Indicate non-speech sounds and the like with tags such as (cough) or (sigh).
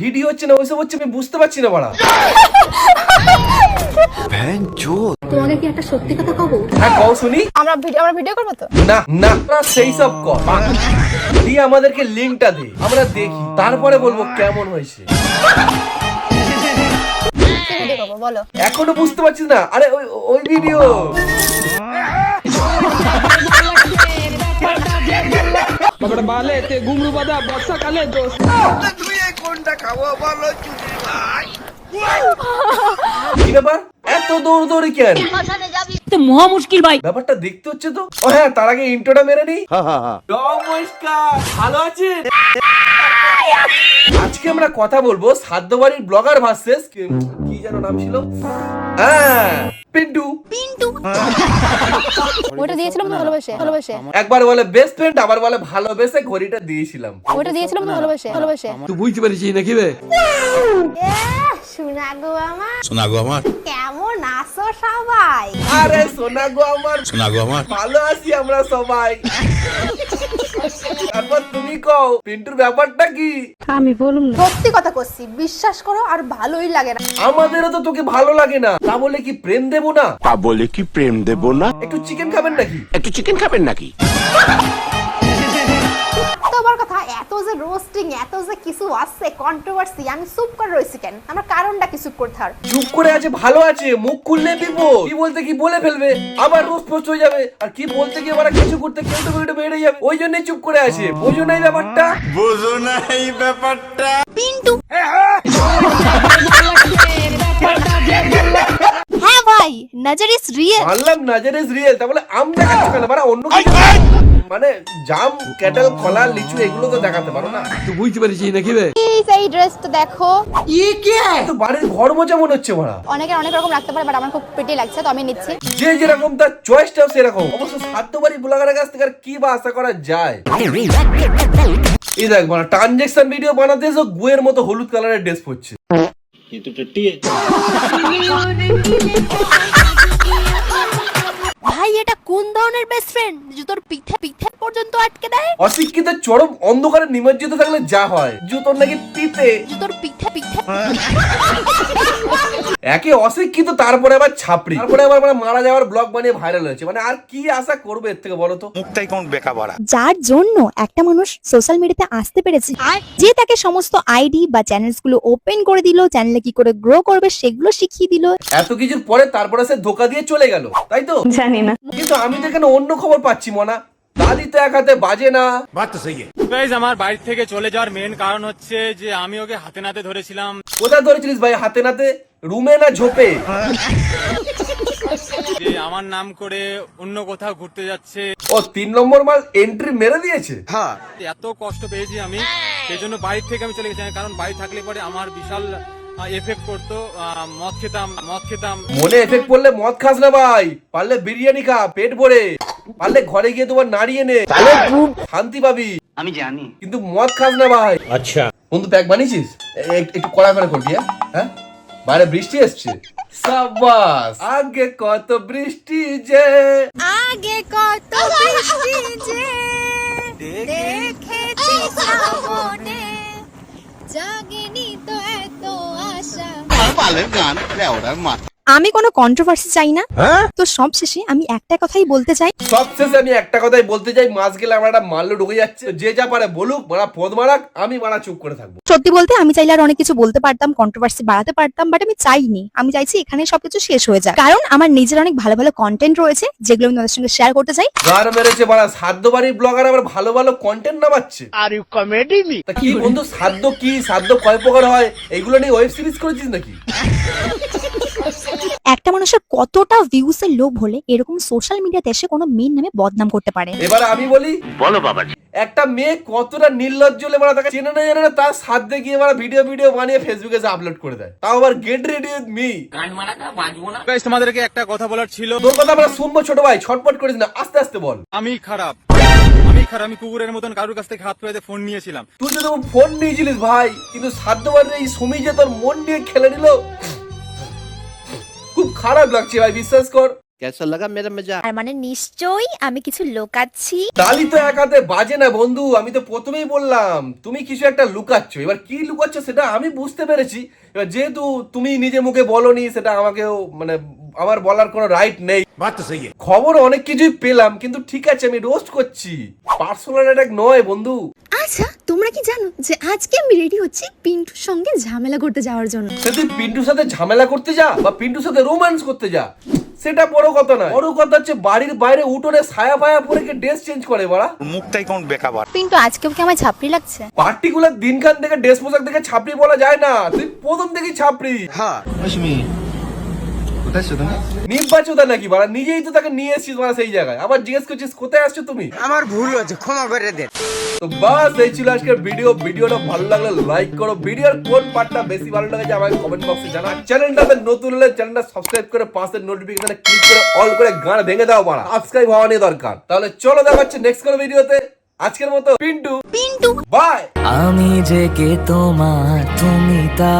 Video হচ্ছে না ওইসব হচ্ছে আমি বুঝতে পারছি না বাড়া। তোমাকে কি একটা সত্যি কথা কব? হ্যাঁ কও শুনি। আমরা ভিডিও আমরা ভিডিও করব তো? না না তোরা সেই সব কর। দিয়ে আমাদেরকে লিঙ্কটা দে আমরা দেখি। তারপরে বলব কেমন হয়েছে। বলো। এখনও বুঝতে পারছিস না? আরে ওই ওই ভিডিও বালে তে বাদা বর্ষাকালে দোষ কি ব্যাপার? এত দৌড়দৌড়ি কেন? তো মহা মুশকিল ভাই। ব্যাপারটা দেখতে হচ্ছে তো। ও হ্যাঁ তার আগে ইন্ট্রোটা মেরে নি নমস্কার। ভালো আছেন? আজকে আমরা কথা বলব সাধ্য বাড়ির ব্লগার ভার্সেস কি যেন নাম ছিল? হ্যাঁ পিন্টু। ওটা দিয়েছিলাম তো ভালোবেসে? ভালোবেসে? একবার বলে বেস্ট ফ্রেন্ড আবার বলে ভালোবেসে ঘড়িটা দিয়েছিলাম। ওটা দিয়েছিলাম তো ভালোবেসে? ভালোবেসে? তুই বুঝতে পারিস নাকি বে? গো আমার। গো আমার। কেমন আছো সবাই? আরে সোনা গো আমার। গো আমার। ভালো আছি আমরা সবাই। তারপর তুমি কও পিন্টুর ব্যাপারটা কি? সত্যি কথা করছি বিশ্বাস করো আর ভালোই লাগে না। আমাদেরও তো তোকে ভালো লাগে না। তা বলে কি প্রেম দেবো না? তা বলে কি প্রেম দেব না? একটু চিকেন খাবেন নাকি? একটু চিকেন খাবেন নাকি? যে রোস্টিং এত যে কিছু আছে কন্ট্রোভার্সি আমি চুপ করে রয়েছি কেন? আমার কারণটা কি চুপ করতে আর চুপ করে আছে ভালো আছে মুখ খুললে বিপদ। কি বলতে কি বলে ফেলবে? আবার রোজ পোস্ট হয়ে যাবে। আর কি বলতে গিয়ে আবার কিছু করতে কেউ তো কেউ বেড়ে যাবে। ওই জন্যই চুপ করে আছে। বোঝো না এই ব্যাপারটা? বোঝো না এই ব্যাপারটা। হ্যাঁ ভাই নজর ইস রিয়েল মানলাম নাজার ইজ রিয়েল তা বলে আম দেখাচ্ছ কেন? মানে অন্য কিছু মানে জাম ক্যাটেল কলা লিচু এগুলো তো দেখাতে পারো না। তুই বুঝতে পারিস নাকি বে প্লিজ এই ড্রেসটা দেখো। তো বাড়ির ঘর মোচা মনে হচ্ছে মারা অনেকের অনেক রকম রাখতে পারে বাট আমার খুব প্রিটি লাগছে তো আমি নিচ্ছি। যে যেরকম তার চয়েসটাও সেরকম। অবশ্য সাধ্যবাড়ি ব্লগারের কাছ থেকে আর কি বা আশা করা যায়? এই দেখ মানে ট্রানজেকশন ভিডিও বানাতে এসে গুয়ের মতো হলুদ কালারের ড্রেস পরছে। এটা (laughs) কোন ধরনের বেস্ট ফ্রেন্ড যে তোর পিঠে পিঠে পর্যন্ত আটকে দেয়। অশিক্ষিতের চরম অন্ধকারে নিমজ্জিত থাকলে যা হয়। জুতোর নাকি পিতে যে তোর পিঠে পিঠে। একে অশিক্ষিত তারপরে আবার ছাপড়ি। তারপরে আবার মানে মারা যাওয়ার ব্লগ বানিয়ে ভাইরাল হয়েছে। মানে আর কি আশা করবে এর থেকে বলো তো? মুখটাই কোন বেকা ভরা। যার জন্য একটা মানুষ সোশ্যাল মিডিয়াতে আসতে পেরেছে। যে তাকে সমস্ত আইডি বা চ্যানেলসগুলো ওপেন করে দিল চ্যানেলে কি করে গ্রো করবে সেগুলো শিখিয়ে দিল। এত কিছুর পরে তারপরে সে ধোকা দিয়ে চলে গেল তাই তো? জানি না। কিন্তু আমি তো এখানে অন্য খবর পাচ্ছি মনা। দাদি তো এক হাতে বাজে না। গাইজ আমার বাড়ি থেকে চলে যাওয়ার মেন কারণ হচ্ছে যে আমি ওকে হাতে নাতে ধরেছিলাম। কোথায় ধরেছিলিস ভাই হাতে নাতে? রুমে না ঝোপে? যে আমার নাম করে অন্য কোথাও ঘুরতে যাচ্ছে। ও তিন নম্বর মাল এন্ট্রি মেরে দিয়েছে? হ্যাঁ। এত কষ্ট পেয়েছি আমি সেই জন্য বাড়ি থেকে আমি চলে গেছি। কারণ বাড়ি থাকলে পরে আমার বিশাল এফেক্ট করতো। আহ, মদ খেতাম মদ খেতাম। মনে এফেক্ট পড়লে মদ খাস না ভাই পারলে বিরিয়ানি খা পেট ভরে। পারলে ঘরে গিয়ে তোমার নাড়িয়ে নে শান্তি পাবি। আমি জানি। কিন্তু মদ খাস না ভাই। আচ্ছা। বন্ধু প্যাক বানিয়েছিস? একটু কড়া করে করবি হ্যাঁ? হ্যাঁ? বাইরে বৃষ্টি এসছে। সাবাস আগে কত বৃষ্টি যে। আগে কত বৃষ্টি যে। দেখেছি শ্রাবণে জাগেনি তো এত আশা। পালের গান লেওড়ার মাথা। আমি কোনো কন্ট্রোভার্সি চাই না। তো সব শেষে আমি একটা কথাই বলতে চাই। সবশেষে আমি একটা কথাই বলতে চাই মাস গেলে আমার একটা মাল্য ঢুকে যাচ্ছে। যে যা পারে বলুক মারা পদ মারাক আমি মারা চুপ করে থাকব। সত্যি বলতে আমি চাইলে আর অনেক কিছু বলতে পারতাম কন্ট্রোভার্সি বাড়াতে পারতাম বাট আমি চাইনি। আমি চাইছি এখানে সবকিছু শেষ হয়ে যায় কারণ আমার নিজের অনেক ভালো ভালো কন্টেন্ট রয়েছে যেগুলো আমি তোমাদের সঙ্গে শেয়ার করতে চাই। গার মেরেছে মারা সাধ্য বাড়ির ব্লগার আবার ভালো ভালো কন্টেন্ট নামাচ্ছে। আর ইউ কমেডি মি তা কি বন্ধু সাধ্য কি সাধ্য কয় প্রকার হয়? এগুলো নিয়ে ওয়েব সিরিজ করেছিস নাকি? (laughs) একটা মানুষের কতটা ভিউস এর লোভ হলে এরকম সোশ্যাল মিডিয়াতে এসে কোনো মেন নামে বদনাম করতে পারে? এবার আমি বলি বলো বাবা একটা মেয়ে কতটা নির্লজ্জ হলে মারা তাকে চেনে না জানে না তার সাধ্যে গিয়ে মারা ভিডিও ভিডিও বানিয়ে ফেসবুকে এসে আপলোড করে দেয়। তাও আবার get ready with me guys তোমাদেরকে একটা কথা বলার ছিল। তোর কথা আমরা শুনব ছোট ভাই ছটপট করিস না আস্তে আস্তে বল। আমি খারাপ। আমি খারাপ আমি কুকুরের মতন কারোর কাছ থেকে হাত পেতে ফোন নিয়েছিলাম। তুই তো ফোন নিয়েছিলিস ভাই কিন্তু সাধ্য বাড়ির এই সুমি যে তোর মন নিয়ে খেলে নিল খারাপ লাগছে ভাই বিশ্বাস কর। কেসা লাগা মেরে মজা? আর মানে নিশ্চয়ই আমি কিছু লুকাচ্ছি। তালি তো একাতে বাজে না বন্ধু আমি তো প্রথমেই বললাম তুমি কিছু একটা লুকাচ্ছো। এবার কি লুকাচ্ছো সেটা আমি বুঝতে পেরেছি। এবার যেহেতু তুমি নিজে মুখে বলনি সেটা আমাকেও মানে আমার বলার কোনো রাইট নেই। খবর অনেক কিছুই পেলাম কিন্তু ঠিক আছে আমি রোস্ট করছি। পার্সোনাল অ্যাটাক নয় বন্ধু। আচ্ছা তোমরা কি জানো যে আজকে আমি রেডি হচ্ছি পিন্টুর সঙ্গে ঝামেলা করতে যাওয়ার জন্য? তুই পিন্টুর সাথে ঝামেলা করতে যা বা পিন্টুর সাথে রোম্যান্স করতে যা সেটা বড় কথা নয়। বড় কথা হচ্ছে বাড়ির বাইরে উঠোনে ছায়া ফায়া পরে কে ড্রেস চেঞ্জ করে বড়া। মুখটাই কোন বেকাবার। পিন্টু আজকেও কি আমার ছাপড়ি লাগছে? পার্টিকুলার দিনখান থেকে ড্রেস পোশাক দেখে ছাপড়ি বলা যায় না। তুই প্রথম থেকে ছাপড়ি। হ্যাঁ। নির্বাচতা নাকি বাড়া? নিজেই তো তাকে নিয়ে এসেছিস বাড়া সেই জায়গায়। আবার জিজ্ঞেস করছিস কোথায় আসছো তুমি? আমার ভুল হয়েছে ক্ষমা করে দে। তো বাস এই ছিল আজকের ভিডিও ভিডিওটা ভালো লাগলে লাইক করো। ভিডিওর কোন পার্টটা বেশি ভালো লেগেছে আমাকে কমেন্ট বক্সে জানা চ্যানেলটাতে নতুন হলে চ্যানেলটা সাবস্ক্রাইব করে পাশের নোটিফিকেশনে ক্লিক করে অল করে গান ভেঙে দাও বাড়া। সাবস্ক্রাইব হওয়া নিয়ে দরকার। তাহলে চলো দেখা হচ্ছে নেক্সট কোনো ভিডিওতে আজকের মতো পিন্টু। পিন্টু। বাই আমি যে কে তোমার তুমি তা